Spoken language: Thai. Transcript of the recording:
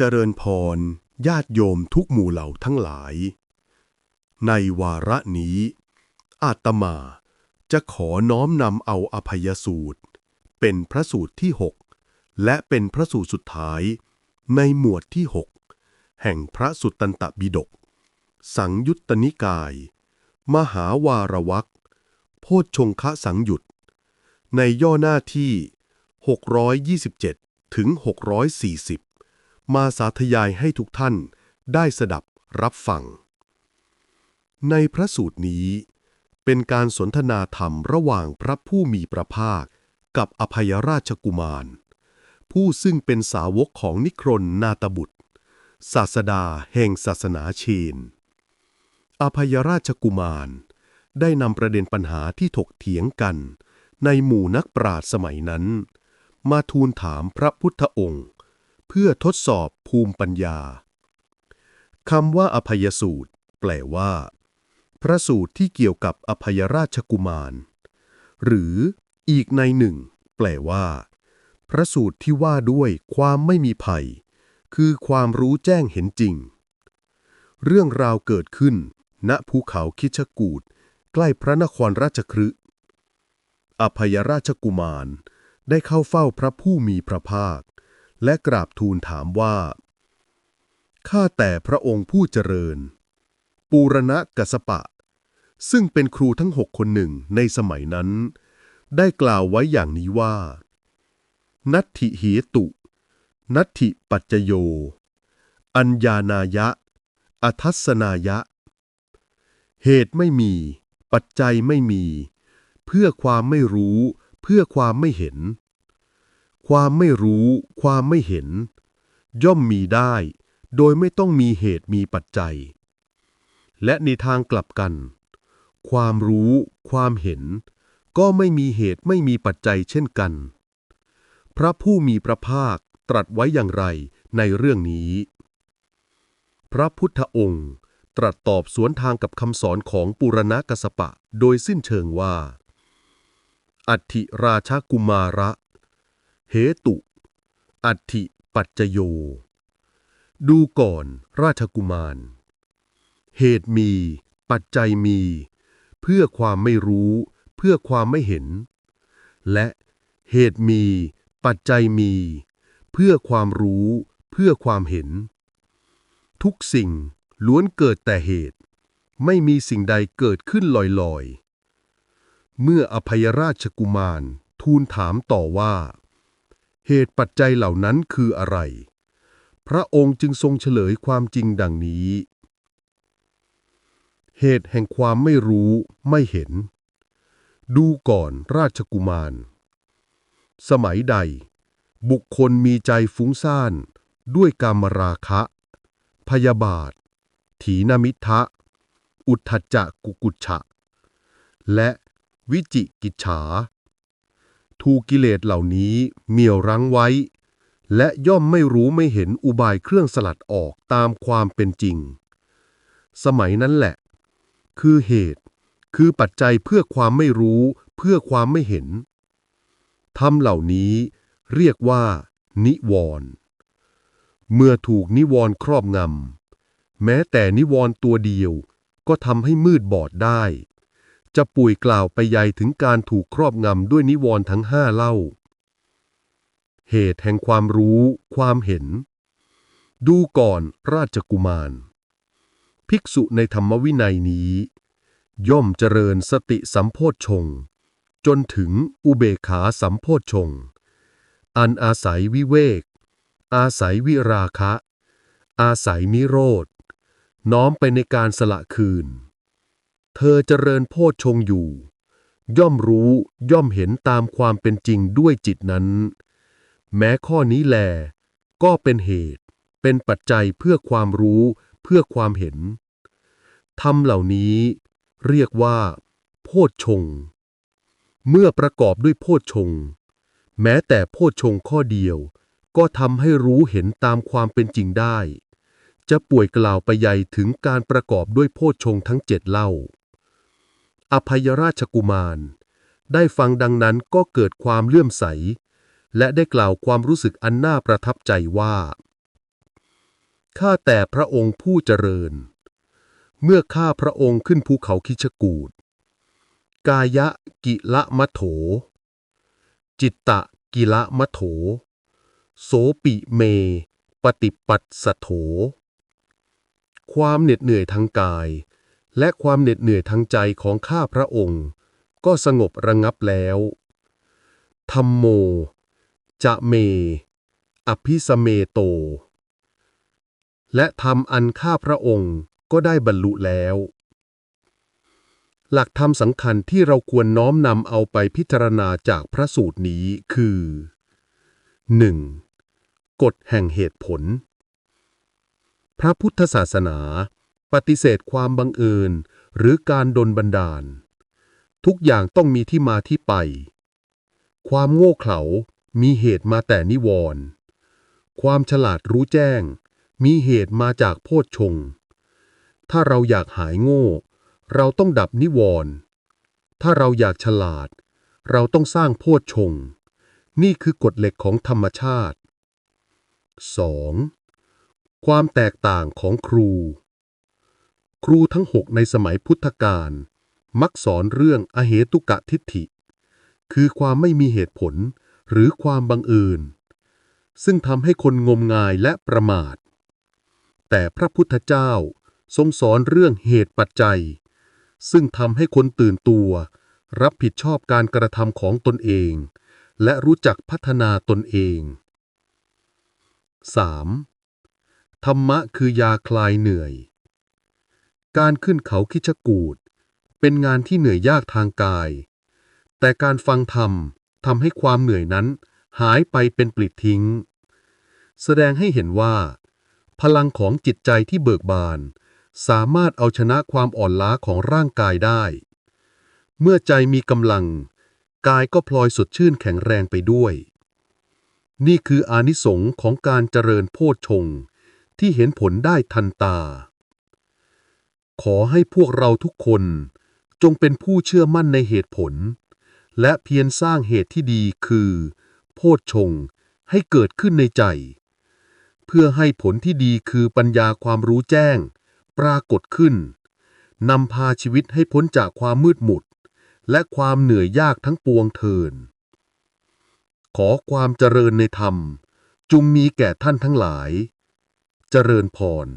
เจริญพร ญาติโยมทุกหมู่เหล่าทั้งหลาย ในวาระนี้ อาตมาจะขอน้อมนำเอาอภัยสูตร เป็นพระสูตรที่หกและเป็นพระสูตรสุดท้ายในหมวดที่หกแห่งพระสุตตันตบิดก สังยุตตนิกาย มหาวารวักโพชฌงคะสังยุตในย่อหน้าที่ 627 ถึง 640 มาสาธยายให้ทุกท่านได้สดับรับฟัง ในพระสูตรนี้ เป็นการสนทนาธรรมระหว่างพระผู้มีพระภาค กับอภัยราชกุมาร ผู้ซึ่งเป็นสาวกของนิครนนาตบุตร ศาสดาแห่งศาสนาเชน อภัยราชกุมารได้นำประเด็นปัญหาที่ถกเถียงกัน ในหมู่นักปราชญ์สมัยนั้น มาทูลถามพระพุทธองค์ เพื่อทดสอบภูมิปัญญาคำว่าอภัยสูตร แปลว่า พระสูตรที่เกี่ยวกับอภัยราชกุมาร หรืออีกในหนึ่ง แปลว่า พระสูตรที่ว่าด้วยความไม่มีภัย คือความรู้แจ้งเห็นจริง เรื่องราวเกิดขึ้น ณภูเขาคิชกูดใกล้พระนครราชคฤห์อภัยราชกุมารได้เข้าเฝ้าพระผู้มีพระภาค และกราบทูลถามว่า ข้าแต่พระองค์ผู้เจริญ ปูรณะกัสปะ ซึ่งเป็นครูทั้งหกคนหนึ่งในสมัยนั้น ได้กล่าวไว้อย่างนี้ว่า นัตถิเหตุ นัตถิปัจจโย อัญญานายะ อทัศนายะ เหตุไม่มี ปัจจัยไม่มี เพื่อความไม่รู้ เพื่อความไม่เห็น ความไม่รู้ ความไม่เห็น ย่อมมีได้ โดยไม่ต้องมีเหตุมีปัจจัย และในทางกลับกัน ความรู้ ความเห็น ก็ไม่มีเหตุไม่มีปัจจัยเช่นกัน พระผู้มีพระภาคตรัสไว้อย่างไรในเรื่องนี้ พระพุทธองค์ตรัสตอบสวนทางกับคำสอนของปุรณกัสปะ โดยสิ้นเชิงว่า อัติราชกุมาระ เหตุ อัติปัจจโย ดูก่อนราชกุมาร เหตุมี ปัจจัยมี เพื่อความไม่รู้ เพื่อความไม่เห็น และเหตุมี ปัจจัยมี เพื่อความรู้ เพื่อความเห็น ทุกสิ่งล้วนเกิดแต่เหตุ ไม่มีสิ่งใดเกิดขึ้นลอยๆ เมื่ออภัยราชกุมารทูลถามต่อว่า เหตุปัจจัยเหล่านั้นคืออะไร พระองค์จึงทรงเฉลยความจริงดังนี้ เหตุแห่งความไม่รู้ไม่เห็น ดูก่อนราชกุมาร สมัยใด บุคคลมีใจฟุ้งซ่าน ด้วยกามราคะ พยาบาท ถีนมิทะ อุทธจจะกุกุจฉะ และวิจิกิจฉา ทูกกิเลสเหล่านี้เมี่ยวรั้งไว้ และย่อมไม่รู้ไม่เห็นอุบายเครื่องสลัดออกตามความเป็นจริง สมัยนั้นแหละ คือเหตุ คือปัจจัยเพื่อความไม่รู้เพื่อความไม่เห็นธรรมเหล่านี้เรียกว่า นิวรณ์เมื่อถูกนิวรณ์ครอบงำแม้แต่นิวรณ์ตัวเดียวก็ทำให้มืดบอดได้ จะป่วยกล่าวไปใหญ่ถึงการถูกครอบงำด้วยนิวรณ์ทั้งห้าเล่า เหตุแห่งความรู้ ความเห็น ดูก่อนราชกุมาร ภิกษุในธรรมวินัยนี้ ย่อมเจริญสติสัมโพชฌงจนถึงอุเบขาสัมโพชฌงอันอาศัยวิเวก อาศัยวิราคะ อาศัยนิโรธ น้อมไปในการสละคืน เธอเจริญโพชฌงอยู่ ย่อมรู้ย่อมเห็นตามความเป็นจริงด้วยจิตนั้น แม้ข้อนี้แล ก็เป็นเหตุ เป็นปัจจัยเพื่อความรู้เพื่อความเห็นธรรมเหล่านี้ เรียกว่า โพชฌงเมื่อประกอบด้วยโพชฌงแม้แต่โพชฌงข้อเดียว ก็ทำให้รู้เห็นตามความเป็นจริงได้ จะป่วยกล่าวไปใหญ่ถึงการประกอบด้วยโพชฌงทั้งเจ็ดเล่า อภัยราชกุมาร ได้ฟังดังนั้นก็เกิดความเลื่อมใส และได้กล่าวความรู้สึกอันน่าประทับใจว่า ข้าแต่พระองค์ผู้เจริญ เมื่อข้าพระองค์ขึ้นภูเขาคิชกูดกายะกิละมะโถ จิตตะกิละมะโถ โสปิเม ปฏิปัสสโถ ความเหน็ดเหนื่อยทางกาย และความเหน็ดเหนื่อยทางใจของข้าพระองค์ ก็สงบระงับแล้วธรรมโม จะเม อภิสเมโต และธรรมอันข้าพระองค์ก็ได้บรรลุแล้ว หลักธรรมสำคัญที่เราควรน้อมนำเอาไปพิจารณาจากพระสูตรนี้คือ 1. กฎแห่งเหตุผล พระพุทธศาสนา ปฏิเสธความบังเอิญ หรือการดลบันดาล ทุกอย่างต้องมีที่มาที่ไป ความโง่เขลา มีเหตุมาแต่นิวรณ์ความฉลาดรู้แจ้ง มีเหตุมาจากโพชฌงถ้าเราอยากหายโง่ เราต้องดับนิวรณ์ถ้าเราอยากฉลาด เราต้องสร้างโพชฌงนี่คือกฎเหล็กของธรรมชาติ 2. ความแตกต่างของครู ครูทั้งหกในสมัยพุทธกาลมักสอนเรื่องอเหตุกะทิฏฐิ คือความไม่มีเหตุผลหรือความบังเอิญ ซึ่งทำให้คนงมงายและประมาท แต่พระพุทธเจ้าทรงสอนเรื่องเหตุปัจจัย ซึ่งทำให้คนตื่นตัว รับผิดชอบการกระทำของตนเอง และรู้จักพัฒนาตนเอง 3. ธรรมะคือยาคลายเหนื่อย การขึ้นเขาคิชกูดเป็นงานที่เหนื่อยยากทางกาย แต่การฟังธรรมทำให้ความเหนื่อยนั้นหายไปเป็นปลิดทิ้ง แสดงให้เห็นว่า พลังของจิตใจที่เบิกบาน สามารถเอาชนะความอ่อนล้าของร่างกายได้ เมื่อใจมีกำลัง กายก็พลอยสดชื่นแข็งแรงไปด้วย นี่คืออานิสงส์ของการเจริญโพชฌงที่เห็นผลได้ทันตา ขอให้พวกเราทุกคน จงเป็นผู้เชื่อมั่นในเหตุผล และเพียรสร้างเหตุที่ดีคือ โพชฌงให้เกิดขึ้นในใจ เพื่อให้ผลที่ดีคือปัญญาความรู้แจ้ง ปรากฏขึ้นนำพาชีวิตให้พ้นจากความมืดมุด และความเหนื่อยยากทั้งปวงเทิน ขอความเจริญในธรรม จุงมีแก่ท่านทั้งหลาย เจริญพร